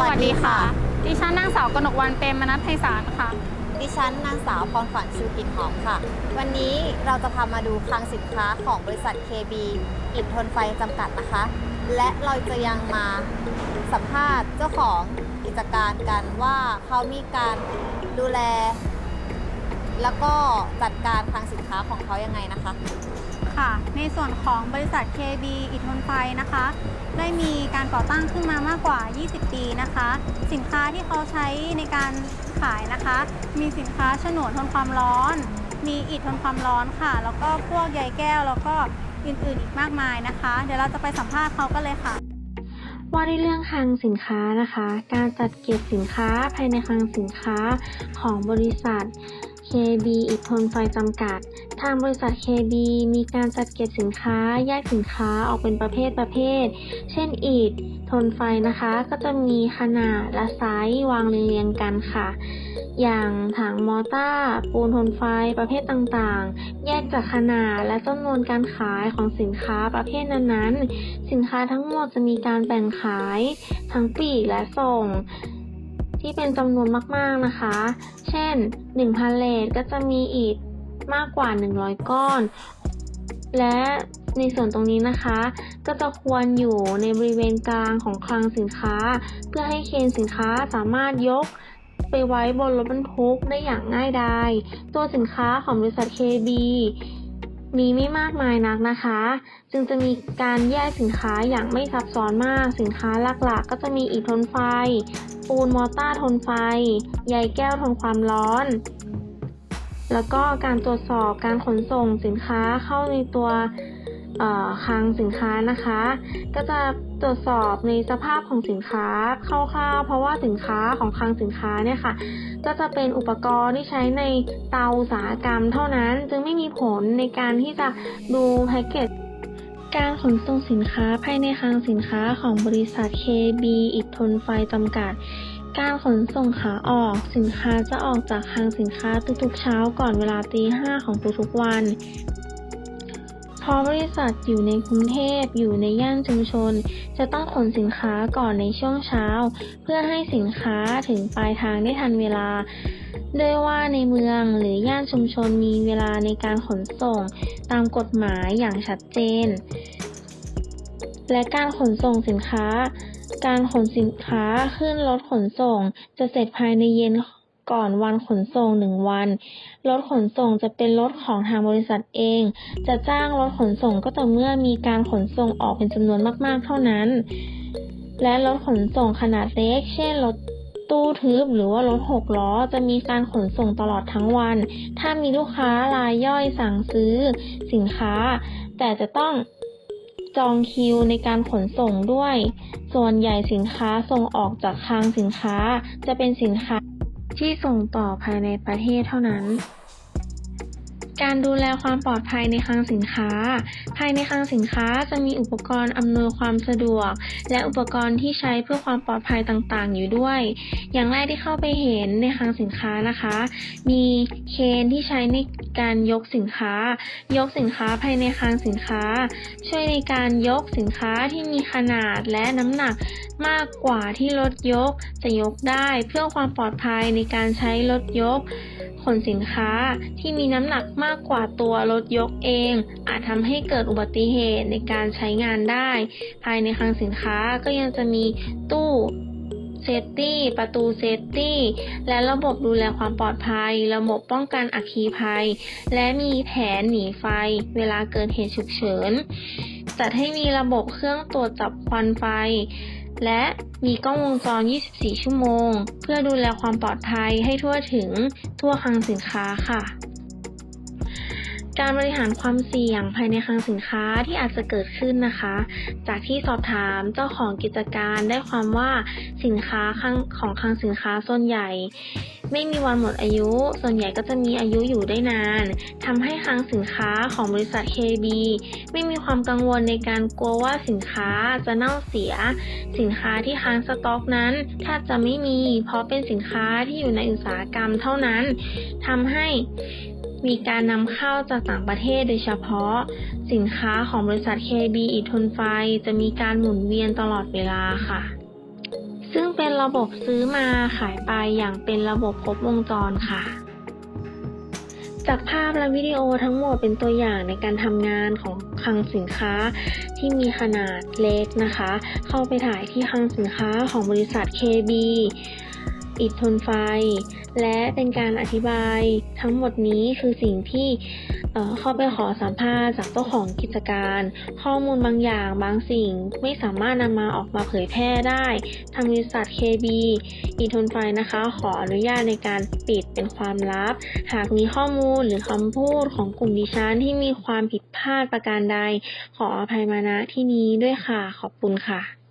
สวัสดีค่ะ ดิฉันนางสาวกนกวันเปรมมนัทไพศาลค่ะ ดิฉันนางสาวพรฝันชูกลิ่นหอมค่ะ วันนี้เราจะพามาดูคลังสินค้าของบริษัท KB อิฐทนไฟจำกัดนะคะ และเราจะยังมาสัมภาษณ์เจ้าของกิจการกันว่าเขามีการดูแล แล้วก็จัดการคลังสินค้าของเขายังไงนะคะ ค่ะ ในส่วนของบริษัท KB อิทนไฟนะคะ ได้มีการก่อตั้งขึ้นมามากกว่า 20 ปีนะคะ สินค้าที่เขาใช้ในการขายนะคะ มีสินค้าฉนวนทนความร้อน มีอิฐทนความร้อนค่ะ แล้วก็พวกใยแก้วแล้วก็อื่นๆอีกมากมายนะคะ เดี๋ยวเราจะไปสัมภาษณ์เขากันเลยค่ะว่าด้วยเรื่องคลังสินค้านะคะ การจัดเก็บสินค้าภายในคลังสินค้าของบริษัท KB อิฐทนไฟจำกัด ทางบริษัท KB มีการจัดเก็บสินค้าแยกสินค้าออกเป็นประเภทประเภท เช่นอิฐทนไฟนะคะ ก็จะมีขนาดและไซส์วางเรียงกันค่ะ อย่างถังมอต้าร์ปูนทนไฟประเภทต่างๆ แยกจากขนาดและจำนวนการขายของสินค้าประเภทนั้นๆ สินค้าทั้งหมดจะมีการแบ่งขาย ทั้งปีกและส่ง ที่เป็นจำนวนมากๆนะคะ เช่น1พาเลทก็จะมีอิฐมากกว่า 100 ก้อน และในส่วนตรงนี้นะคะ ก็จะควรอยู่ในบริเวณกลางของคลังสินค้า เพื่อให้เคนสินค้าสามารถยกไปไว้บนรถบรรทุกได้อย่างง่ายดาย ตัวสินค้าของบริษัท KB มีไม่มากมายนักนะคะ จึงจะมีการแยกสินค้าอย่างไม่ซับซ้อนมาก สินค้าหลักๆ ก็จะมีอิฐทนไฟ ปูนมอต้าร์ทนไฟ ใยแก้วทนความร้อน แล้วก็การตรวจสอบการขนส่งสินค้าเข้าในตัว คลังสินค้านะคะ ก็จะตรวจสอบในสภาพของสินค้าคร่าวๆ เพราะว่าสินค้าของคลังสินค้าเนี่ยค่ะ ก็จะเป็นอุปกรณ์ที่ใช้ในเตาอุตสาหกรรมเท่านั้น จึงไม่มีผลในการที่จะดูแพ็กเกจการขนส่งสินค้าภายในคลังสินค้าของบริษัท KB อิฐทนไฟจำกัด การขนส่งขาออกสินค้าจะออกจากคลังสินค้าทุกๆเช้าก่อนเวลาตีห้าของทุกๆวัน เพราะบริษัทอยู่ในกรุงเทพอยู่ในย่านชุมชน จะต้องขนสินค้าก่อนในช่วงเช้า เพื่อให้สินค้าถึงปลายทางได้ทันเวลาด้วยว่าในเมืองหรือย่านชุมชนมีเวลาในการขนส่งตามกฎหมายอย่างชัดเจน และการขนส่งสินค้า การขนสินค้าขึ้นรถขนส่งจะเสร็จภายในเย็น ก่อนวันขนส่งหนึ่งวัน รถขนส่งจะเป็นรถของทางบริษัทเอง จะจ้างรถขนส่งก็ต่อเมื่อมีการขนส่งออกเป็นจำนวนมากๆ เท่านั้น และรถขนส่งขนาดเล็ก เช่นรถตู้ทึบหรือว่ารถหกล้อจะมีการขนส่งตลอดทั้งวัน ถ้ามีลูกค้ารายย่อยสั่งซื้อสินค้า แต่จะต้องจองคิวในการขนส่งด้วย ส่วนใหญ่สินค้าส่งออกจากคลังสินค้าจะเป็นสินค้า ที่ส่งต่อภายในประเทศเท่านั้น การดูแลความปลอดภัยในคลังสินค้า ภายในคลังสินค้าจะมีอุปกรณ์อำนวยความสะดวก และอุปกรณ์ที่ใช้เพื่อความปลอดภัยต่างๆ อยู่ด้วย อย่างแรกที่เข้าไปเห็นในคลังสินค้านะคะ มีเคนที่ใช้ใน การยกสินค้า ยกสินค้าภายในคลังสินค้า ช่วยในการยกสินค้าที่มีขนาดและน้ำหนักมากกว่าที่รถยกจะยกได้เพื่อความปลอดภัยในการใช้รถยก ขนสินค้าที่มีน้ำหนักมากกว่าตัวรถยกเอง อาจทำให้เกิดอุบัติเหตุในการใช้งานได้ ภายในคลังสินค้าก็ยังจะมีตู้ เซฟตี้ ประตูเซฟตี้ และระบบดูแลความปลอดภัย ระบบป้องกันอัคคีภัย และมีแผนหนีไฟ เวลาเกิดเหตุฉุกเฉิน จัดให้มีระบบเครื่องตรวจจับควันไฟ และมีกล้องวงจร 24 ชั่วโมง เพื่อดูแลความปลอดภัยให้ทั่วถึงทั่วคลังสินค้าค่ะ การบริหารความเสี่ยงภายในคลังสินค้าที่อาจจะเกิดขึ้นนะคะ จากที่สอบถามเจ้าของกิจการได้ความว่าสินค้าคลังของคลังสินค้าส่วนใหญ่ ไม่มีวันหมดอายุ ส่วนใหญ่ก็จะมีอายุอยู่ได้นานทำให้คลังสินค้าของบริษัท KB ไม่มีความกังวลในการกลัวว่าสินค้าจะเน่าเสีย สินค้าที่ค้างสต็อกนั้นแทบจะไม่มี เพราะเป็นสินค้าที่อยู่ในอุตสาหกรรมเท่านั้นทำให้ มีการนำเข้าจากต่างประเทศโดยเฉพาะ สินค้าของบริษัท KB อิทนไฟ จะมีการหมุนเวียนตลอดเวลาค่ะ ซึ่งเป็นระบบซื้อมาขายไปอย่างเป็นระบบครบวงจรค่ะ จากภาพและวิดีโอทั้งหมดเป็นตัวอย่างในการทำงานของคลังสินค้าที่มีขนาดเล็กนะคะ เข้าไปถ่ายที่คลังสินค้าของบริษัท KB อิดทนไฟ และเป็นการอธิบายทั้งหมดนี้คือสิ่งที่เอ่อเข้าไปขอสัมภาษณ์จากเจ้าของกิจการ ข้อมูลบางอย่างบางสิ่งไม่สามารถนำมาออกมาเผยแพร่ได้ ทางบริษัท KB อิทนไฟนะคะ ขออนุญาตในการปิดเป็นความลับ หากมีข้อมูลหรือคำพูดของกลุ่มดิฉันที่มีความผิดพลาดประการใด ขออภัยมาณที่นี้ด้วยค่ะ ขอบคุณค่ะ